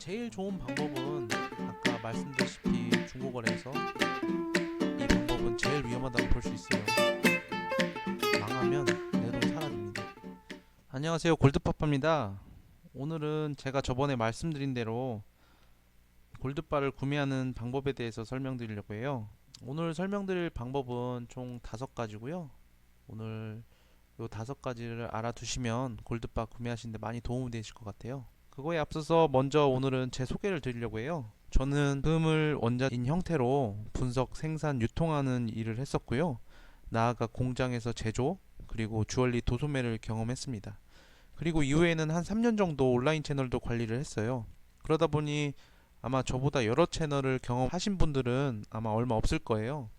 제일 좋은 방법은 아까 말씀드렸다시피 중고거래에서 이 방법은 제일 위험하다고 볼 수 있어요. 망하면 내 돈 사라집니다. 안녕하세요 골드파파입니다. 오늘은 제가 저번에 말씀드린 대로 골드바를 구매하는 방법에 대해서 설명드리려고 해요. 오늘 설명드릴 방법은 총 다섯 가지고요. 오늘 요 다섯 가지를 알아두시면 골드바 구매하시는데 많이 도움이 되실 것 같아요. 그거에 앞서서 먼저 오늘은 제 소개를 드리려고 해요. 저는 금을 원자인 형태로 분석, 생산, 유통하는 일을 했었고요. 나아가 공장에서 제조, 그리고 주얼리 도소매를 경험했습니다. 그리고 이후에는 한 3년 정도 온라인 채널도 관리를 했어요. 그러다 보니 아마 저보다 여러 채널을 경험하신 분들은 아마 얼마 없을 거예요.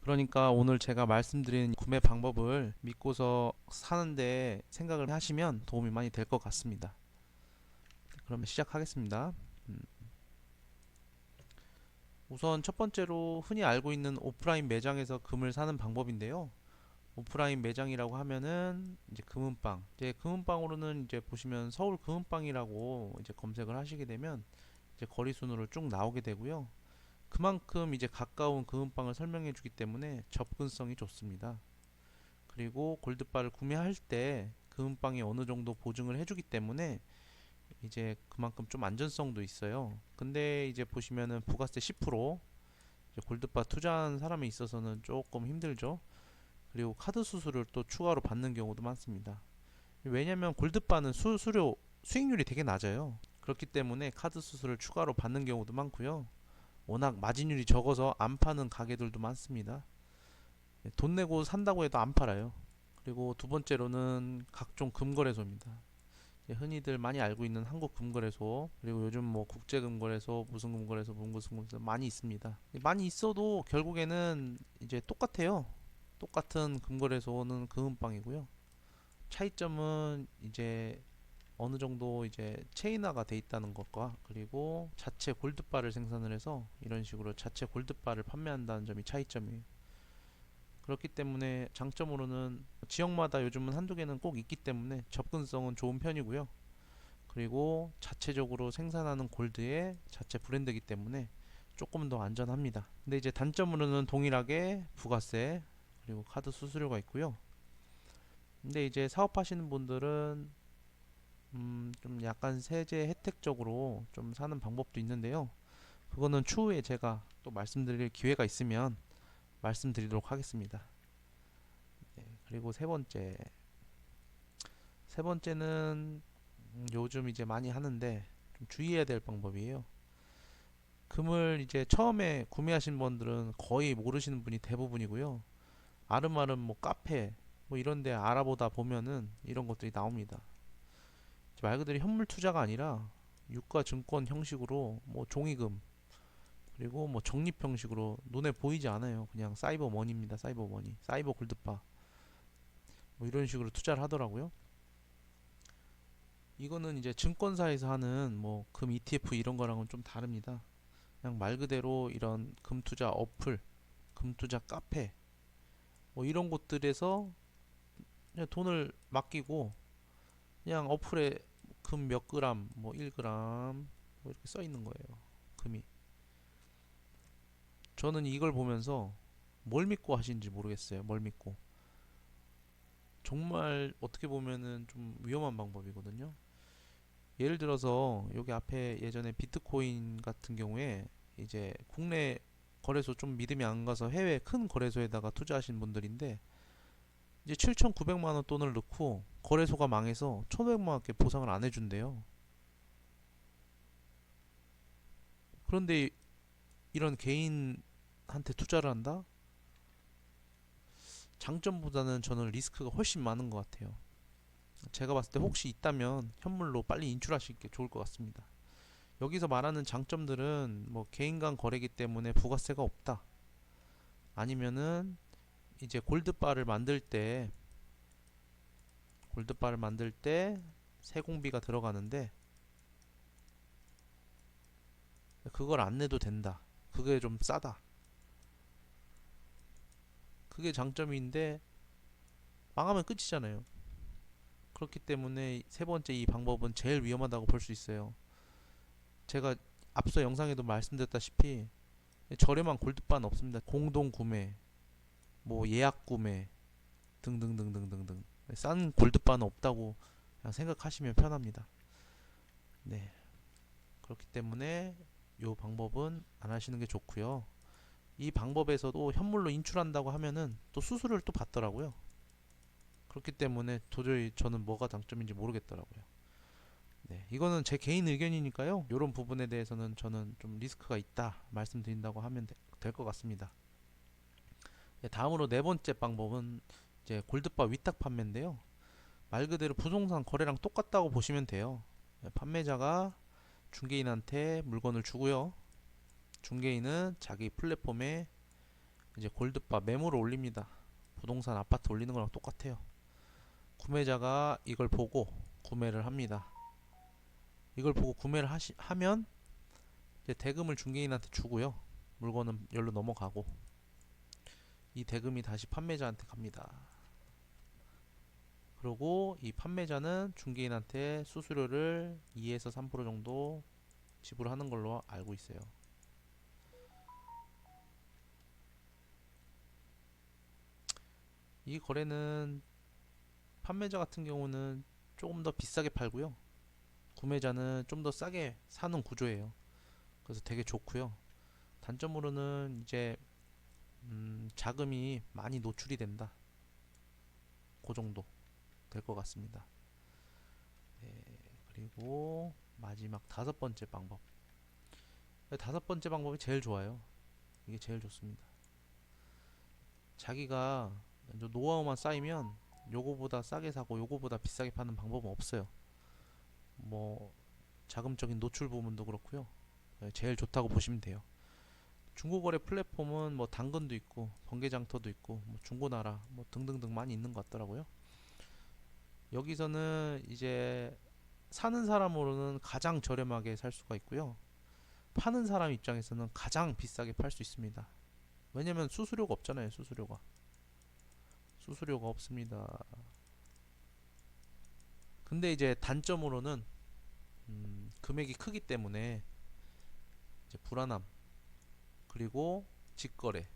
그러니까 오늘 제가 말씀드린 구매 방법을 믿고서 사는데 생각을 하시면 도움이 많이 될 것 같습니다. 그러면 시작하겠습니다. 음. 우선 첫 번째로 흔히 알고 있는 오프라인 매장에서 금을 사는 방법인데요. 오프라인 매장이라고 하면은 이제 금은방. 이제 금은방으로는 이제 보시면 서울 금은방이라고 이제 검색을 하시게 되면 이제 거리 순으로 쭉 나오게 되고요. 그만큼 이제 가까운 금은방을 설명해 주기 때문에 접근성이 좋습니다. 그리고 골드바를 구매할 때 금은방이 어느 정도 보증을 해주기 때문에 이제 그만큼 좀 안전성도 있어요. 근데 이제 보시면은 부가세 10% 이제 골드바 투자한 사람에 있어서는 조금 힘들죠. 그리고 카드 수수료를 또 추가로 받는 경우도 많습니다. 왜냐면 골드바는 수, 수료 수익률이 되게 낮아요. 그렇기 때문에 카드 수수료를 추가로 받는 경우도 많고요. 워낙 마진율이 적어서 안 파는 가게들도 많습니다. 네, 돈 내고 산다고 해도 안 팔아요. 그리고 두 번째로는 각종 금거래소입니다. 이제 흔히들 많이 알고 있는 한국 금거래소 그리고 요즘 뭐 국제 금거래소 무슨 금거래소 무슨 금거래소 많이 있습니다. 많이 있어도 결국에는 이제 똑같아요. 똑같은 금거래소는 금은방이고요. 차이점은 이제 어느 정도 이제 체인화가 돼 있다는 것과 그리고 자체 골드바를 생산을 해서 이런 식으로 자체 골드바를 판매한다는 점이 차이점이에요. 그렇기 때문에 장점으로는 지역마다 요즘은 한두 개는 꼭 있기 때문에 접근성은 좋은 편이고요. 그리고 자체적으로 생산하는 골드의 자체 브랜드이기 때문에 조금 더 안전합니다. 근데 이제 단점으로는 동일하게 부가세 그리고 카드 수수료가 있고요. 근데 이제 사업하시는 분들은 음, 좀 약간 세제 혜택적으로 좀 사는 방법도 있는데요. 그거는 추후에 제가 또 말씀드릴 기회가 있으면 말씀드리도록 하겠습니다. 네, 그리고 세 번째. 세 번째는 음, 요즘 이제 많이 하는데 좀 주의해야 될 방법이에요. 금을 이제 처음에 구매하신 분들은 거의 모르시는 분이 대부분이고요. 아름아름 뭐 카페 뭐 이런 데 알아보다 보면은 이런 것들이 나옵니다. 말 그대로 현물 투자가 아니라 유가 증권 형식으로 뭐 종이금 그리고 뭐 적립 형식으로 눈에 보이지 않아요. 그냥 사이버 머니입니다. 사이버 머니, 사이버 골드바 뭐 이런 식으로 투자를 하더라고요. 이거는 이제 증권사에서 하는 뭐 금 ETF 이런 거랑은 좀 다릅니다. 그냥 말 그대로 이런 금 투자 어플, 금 투자 카페 뭐 이런 곳들에서 그냥 돈을 맡기고 그냥 어플에 금 몇 그램, 뭐 1g 뭐 이렇게 써 있는 거예요. 금이. 저는 이걸 보면서 뭘 믿고 하시는지 모르겠어요. 뭘 믿고. 정말 어떻게 보면은 좀 위험한 방법이거든요. 예를 들어서 여기 앞에 예전에 비트코인 같은 경우에 이제 국내 거래소 좀 믿음이 안 가서 해외 큰 거래소에다가 투자하신 분들인데 이제 7,900만 원 돈을 넣고 거래소가 망해서 1,500만 원께 보상을 안 해준대요. 그런데 이런 개인 한테 투자를 한다? 장점보다는 저는 리스크가 훨씬 많은 것 같아요. 제가 봤을 때 혹시 있다면 현물로 빨리 인출하시는 게 좋을 것 같습니다. 여기서 말하는 장점들은 뭐 개인 간 거래기 때문에 부가세가 없다. 아니면은 이제 골드바를 만들 때 골드바를 만들 때 세공비가 들어가는데 그걸 안 내도 된다. 그게 좀 싸다. 그게 장점인데 망하면 끝이잖아요. 그렇기 때문에 세 번째 이 방법은 제일 위험하다고 볼 수 있어요. 제가 앞서 영상에도 말씀드렸다시피 저렴한 골드바는 없습니다. 공동 구매, 뭐 예약 구매 등등등등등등 싼 골드바는 없다고 생각하시면 편합니다. 네. 그렇기 때문에 이 방법은 안 하시는 게 좋고요. 이 방법에서도 현물로 인출한다고 하면은 또 수수료를 또 받더라고요. 그렇기 때문에 도저히 저는 뭐가 장점인지 모르겠더라고요. 네, 이거는 제 개인 의견이니까요. 이런 부분에 대해서는 저는 좀 리스크가 있다 말씀드린다고 하면 될 것 같습니다. 네, 다음으로 네 번째 방법은 이제 골드바 위탁 판매인데요. 말 그대로 부동산 거래랑 똑같다고 보시면 돼요. 네, 판매자가 중개인한테 물건을 주고요. 중개인은 자기 플랫폼에 이제 골드바 매물을 올립니다. 부동산 아파트 올리는 거랑 똑같아요. 구매자가 이걸 보고 구매를 합니다. 이걸 보고 구매를 하시, 하면 이제 대금을 중개인한테 주고요. 물건은 열로 넘어가고 이 대금이 다시 판매자한테 갑니다. 그리고 이 판매자는 중개인한테 수수료를 2에서 3% 정도 지불하는 걸로 알고 있어요. 이 거래는 판매자 같은 경우는 조금 더 비싸게 팔고요. 구매자는 좀 더 싸게 사는 구조예요. 그래서 되게 좋고요. 단점으로는 이제 음, 자금이 많이 노출이 된다. 그 정도 될 것 같습니다. 네, 그리고 마지막 다섯 번째 방법. 다섯 번째 방법이 제일 좋아요. 이게 제일 좋습니다. 자기가 노하우만 쌓이면 요거보다 싸게 사고 요거보다 비싸게 파는 방법은 없어요. 뭐 자금적인 노출 부분도 그렇고요. 네, 제일 좋다고 보시면 돼요. 중고거래 플랫폼은 뭐 당근도 있고 번개장터도 있고 뭐 중고나라 뭐 등등등 많이 있는 것 같더라고요. 여기서는 이제 사는 사람으로는 가장 저렴하게 살 수가 있고요. 파는 사람 입장에서는 가장 비싸게 팔 수 있습니다. 왜냐면 수수료가 없잖아요. 수수료가. 수수료가 없습니다. 근데 이제 단점으로는 음, 금액이 크기 때문에 불안함 그리고 직거래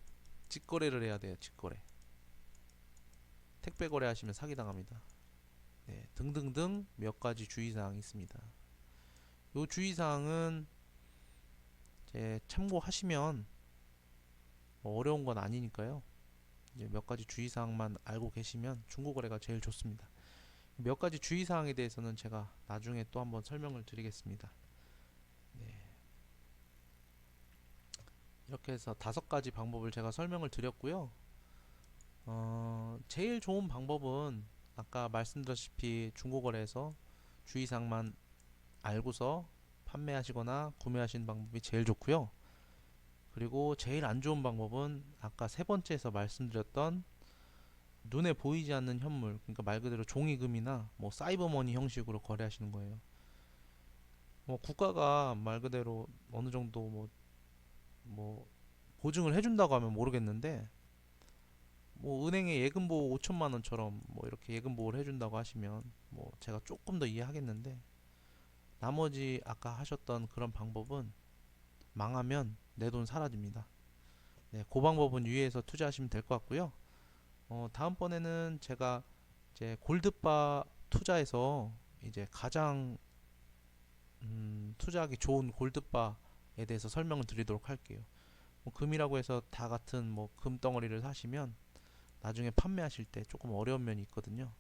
직거래를 해야 돼요 직거래. 택배 거래 하시면 사기 당합니다. 네, 등등등 몇 가지 주의사항이 있습니다. 요 주의사항은 참고하시면 뭐 어려운 건 아니니까요 이제 몇 가지 주의사항만 알고 계시면 중고거래가 제일 좋습니다 몇 가지 주의사항에 대해서는 제가 나중에 또 한번 설명을 드리겠습니다. 네. 이렇게 해서 다섯 가지 방법을 제가 설명을 드렸고요. 어, 제일 좋은 방법은 아까 말씀드렸다시피 중고거래에서 주의사항만 알고서 판매하시거나 구매하시는 방법이 제일 좋고요. 그리고 제일 안 좋은 방법은 아까 세 번째에서 말씀드렸던 눈에 보이지 않는 현물, 그러니까 말 그대로 종이금이나 뭐 사이버머니 형식으로 거래하시는 거예요. 뭐 국가가 말 그대로 어느 정도 뭐, 뭐 보증을 해준다고 하면 모르겠는데 뭐 은행에 예금 보호 5천만 원처럼 뭐 이렇게 예금 보호를 해준다고 하시면 뭐 제가 조금 더 이해하겠는데 나머지 아까 하셨던 그런 방법은 망하면 내 돈 사라집니다. 네, 그 방법은 유의해서 투자하시면 될 것 같고요. 어, 다음번에는 제가 이제 골드바 투자에서 이제 가장 음, 투자하기 좋은 골드바에 대해서 설명을 드리도록 할게요. 뭐 금이라고 해서 다 같은 뭐 금덩어리를 사시면 나중에 판매하실 때 조금 어려운 면이 있거든요.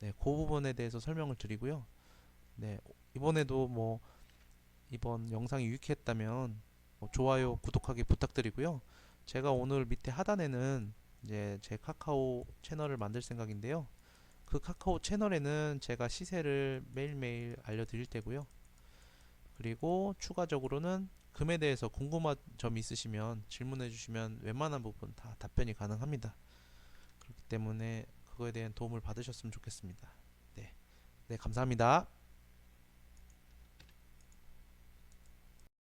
네, 그 부분에 대해서 설명을 드리고요. 네, 이번에도 뭐 이번 영상이 유익했다면 뭐 좋아요, 구독하기 부탁드리고요. 제가 오늘 밑에 하단에는 이제 제 카카오 채널을 만들 생각인데요. 그 카카오 채널에는 제가 시세를 매일매일 알려드릴 테고요. 그리고 추가적으로는 금에 대해서 궁금한 점 있으시면 질문해 주시면 웬만한 부분 다 답변이 가능합니다. 그렇기 때문에 그거에 대한 도움을 받으셨으면 좋겠습니다. 네. 네, 감사합니다.